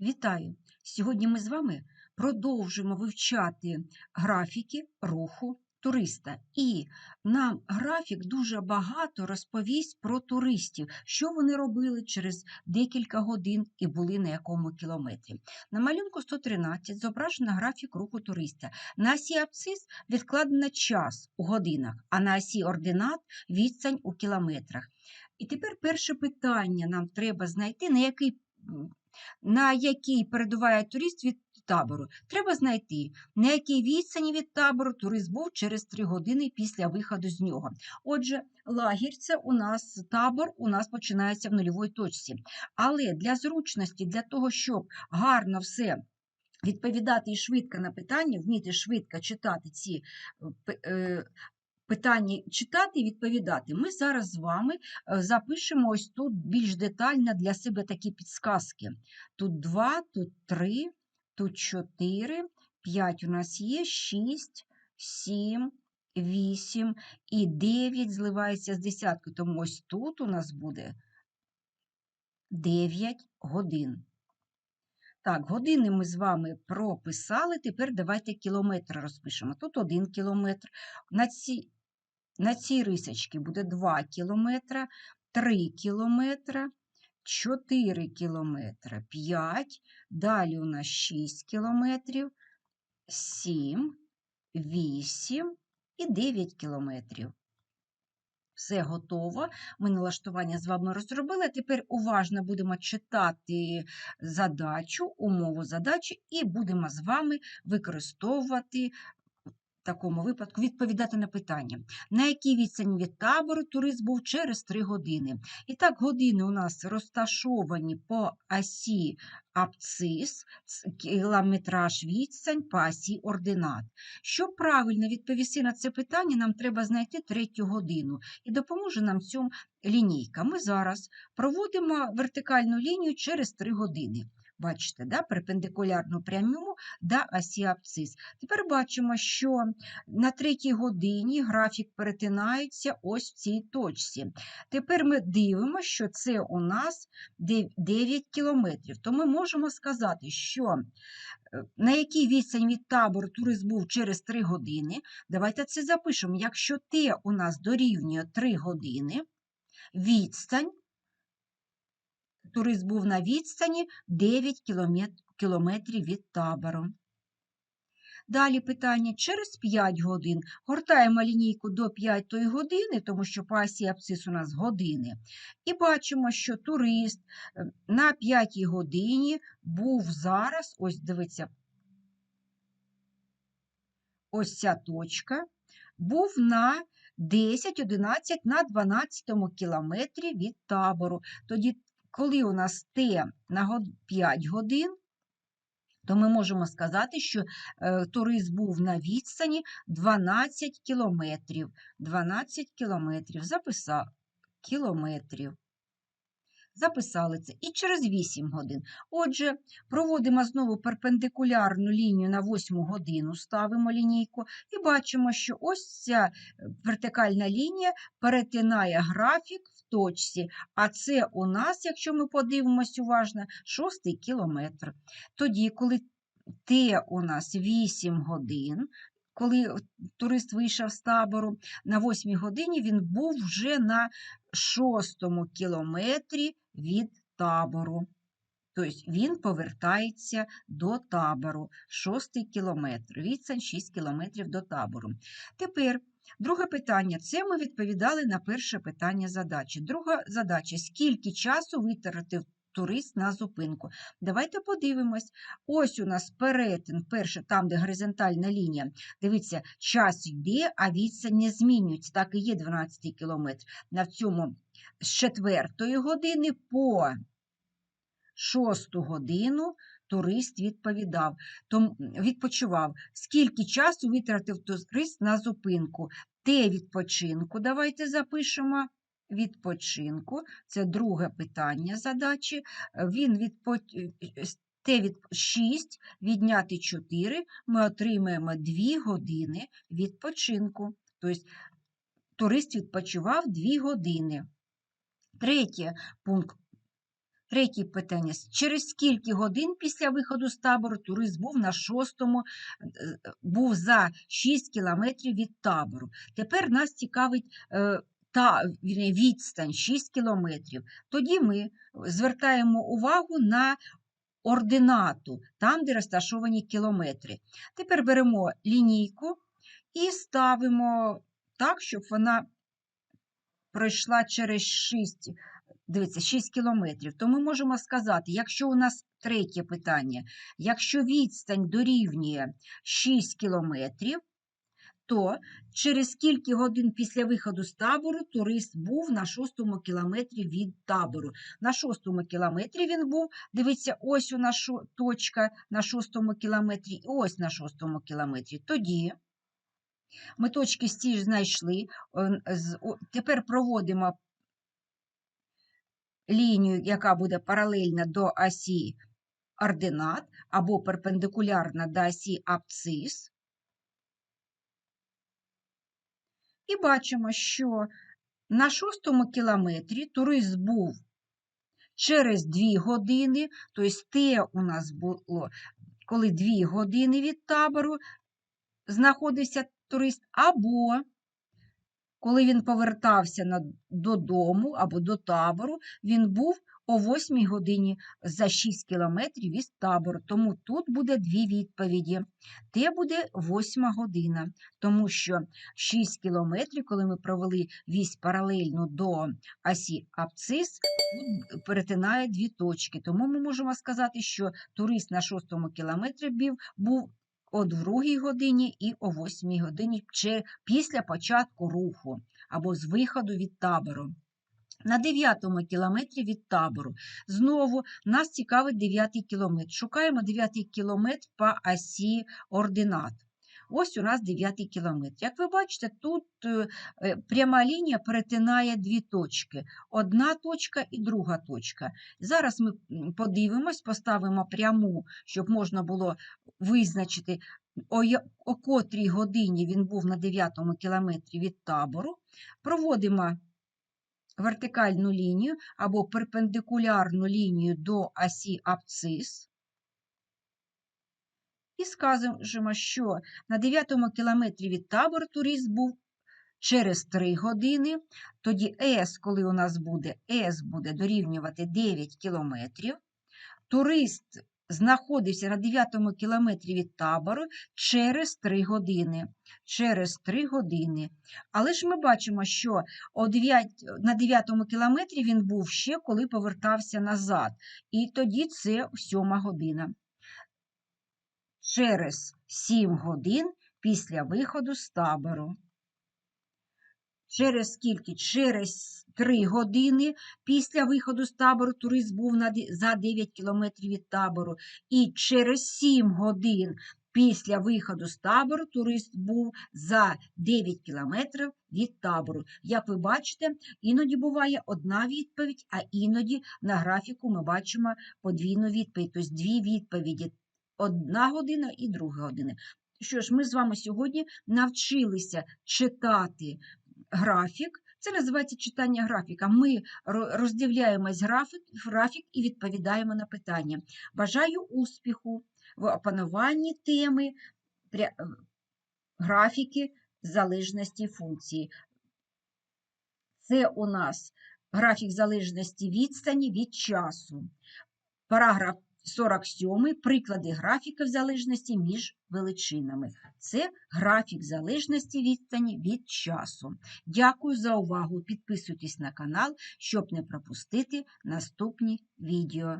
Вітаю! Сьогодні ми з вами продовжимо вивчати графіки руху туриста. І нам графік дуже багато розповість про туристів, що вони робили через декілька годин і були на якому кілометрі. На малюнку 113 зображено графік руху туриста. На осі абсцис відкладено час у годинах, а на осі ординат відстань у кілометрах. І тепер перше питання нам треба знайти, на який на якій передуває турист від табору. Треба знайти, на якій відстані від табору турист був через 3 години після виходу з нього. Отже, лагерь це у нас табор, у нас починається в нульовій точці. Але для зручності, для того, щоб гарно все. Відповідати і швидко на питання, вміти швидко читати ці пи- питання, читати і відповідати. Ми зараз з вами е, запишемо ось тут більш детально для себе такі підсказки. Тут 2, тут 3, тут 4, 5 у нас є, 6, 7, 8 і 9 зливається з десяткою, тому ось тут у нас буде 9 годин. Так, години ми з вами прописали. Тепер давайте кілометри розпишемо. Тут 1 кілометр. На цій, на цій рисочці буде 2 кілометра, 3 кілометра, 4 кілометра, 5. Далі у нас 6 кілометрів, 7, 8 і 9 кілометрів. Все готово. Ми налаштування з вами розробили. Тепер уважно будемо читати задачу, умову задачі, і будемо з вами використовувати такому випадку відповідати на питання, на якій відстані від табору турист був через 3 години. І так, години у нас розташовані по осі абцис, кілометраж відстань по осі ординат. Щоб правильно відповісти на це питання, нам треба знайти третю годину. І допоможе нам цьому лінійка. Ми зараз проводимо вертикальну лінію через 3 години. Бачите, да, перпендикулярну пряму до осі абцис. Тепер бачимо, що на третій годині графік перетинається ось в цій точці. Тепер ми дивимося, що це у нас 9 кілометрів. То ми можемо сказати, що е, на якій відстань від табору турист був через 3 години. Давайте це запишемо. Якщо Т у нас дорівнює 3 години, відстань, турист був на відстані 9 кілометрів від табору. Далі питання через 5 годин. Гортаємо лінійку до 5 години, тому що осі абсцис у нас години. І бачимо, що турист е, на 5 годині був зараз, ось дивіться, ось ця точка, був на 10, 11, на 12 кілометрі від табору. Тоді, коли у нас Т на 5 годин, то ми можемо сказати, що е, турист був на відстані 12 кілометрів. 12 кілометрів. Записав кілометрів. Записали це. І через 8 годин. Отже, проводимо знову перпендикулярну лінію на 8 годину, ставимо лінійку і бачимо, що ось ця е, вертикальна лінія перетинає графік точці. А це у нас, якщо ми подивимось уважно, шостий кілометр. Тоді, коли Т у нас 8 годин, коли турист вийшов з табору, на 8 годині він був вже на шостому кілометрі від табору. Тобто він повертається до табору. Шостий кілометр. Відстань 6 кілометрів до табору. Тепер друге питання. Це ми відповідали на перше питання задачі. Друга задача: скільки часу витратив турист на зупинку? Давайте подивимось. Ось у нас перетин, перше, там, де горизонтальна лінія. Дивіться, час йде, а відстань не змінюється. Так і є 12 кілометр. На цьому з 4 години по 6 годину турист відповідав, том, відпочивав. Скільки часу витратив турист на зупинку? Те відпочинку, давайте запишемо. Відпочинку, це друге питання задачі. Він відпо... Те від 6 відняти 4, ми отримаємо 2 години відпочинку. Тобто турист відпочивав 2 години. Третє пункт Третє питання. Через скільки годин після виходу з табору турист був на шостому, е, був за 6 кілометрів від табору. Тепер нас цікавить е, та відстань 6 кілометрів. Тоді ми звертаємо увагу на ординату, там, де розташовані кілометри. Тепер беремо лінійку і ставимо так, щоб вона пройшла через 6, дивіться, 6 кілометрів. То ми можемо сказати, якщо у нас третє питання, якщо відстань дорівнює 6 кілометрів, то через скільки годин після виходу з табору турист був на шостому кілометрі від табору. На шостому кілометрі він був, дивіться, ось у нас точка на шостому кілометрі, і ось на шостому кілометрі. Тоді ми точки стіж знайшли. е, з- Тепер проводимо лінію, яка буде паралельна до осі ординат або перпендикулярна до осі абцис. І бачимо, що на шостому кілометрі турист був через 2 години, тобто те у нас було, коли 2 години від табору знаходився турист, або коли він повертався на, додому або до табору, він був о 8 годині за 6 кілометрів від табору. Тому тут буде дві відповіді. Те буде 8 година, тому що 6 кілометрів, коли ми провели вісь паралельно до осі абцис, тут перетинає дві точки. Тому ми можемо сказати, що турист на 6 кілометрі був, був о 2 годині і о 8 годині чи після початку руху або з виходу від табору. На 9 кілометрі від табору. Знову нас цікавить 9 кілометр. Шукаємо 9 кілометр по осі ординат. Ось у нас 9 кілометр. Як ви бачите, тут е, пряма лінія перетинає дві точки. Одна точка і друга точка. Зараз ми подивимось, поставимо пряму, щоб можна було визначити, о, о котрій годині він був на 9 кілометрі від табору. Проводимо вертикальну лінію або перпендикулярну лінію до осі абцис. І скажемо, що на 9 кілометрі від табору турист був через 3 години. Тоді С, коли у нас буде, С буде дорівнювати 9 кілометрів. Турист знаходився на 9 кілометрі від табору через 3 години. Через 3 години. Але ж ми бачимо, що о 9, на 9 кілометрі він був ще, коли повертався назад. І тоді це 7 година. Через 7 годин після виходу з табору. Через скільки? Через 3 години після виходу з табору турист був за 9 кілометрів від табору. І через 7 годин після виходу з табору турист був за 9 кілометрів від табору. Як ви бачите, іноді буває одна відповідь, а іноді на графіку ми бачимо подвійну відповідь, тобто дві відповіді. Одна година і друга година. Що ж, ми з вами сьогодні навчилися читати графік. Це називається читання графіка. Ми ро- роздивляємось графік, графік і відповідаємо на питання. Бажаю успіху в опануванні теми графіки залежності функції. Це у нас графік залежності відстані від часу. Параграф 47. Приклади графіків залежності між величинами. Це графік залежності відстані від часу. Дякую за увагу. Підписуйтесь на канал, щоб не пропустити наступні відео.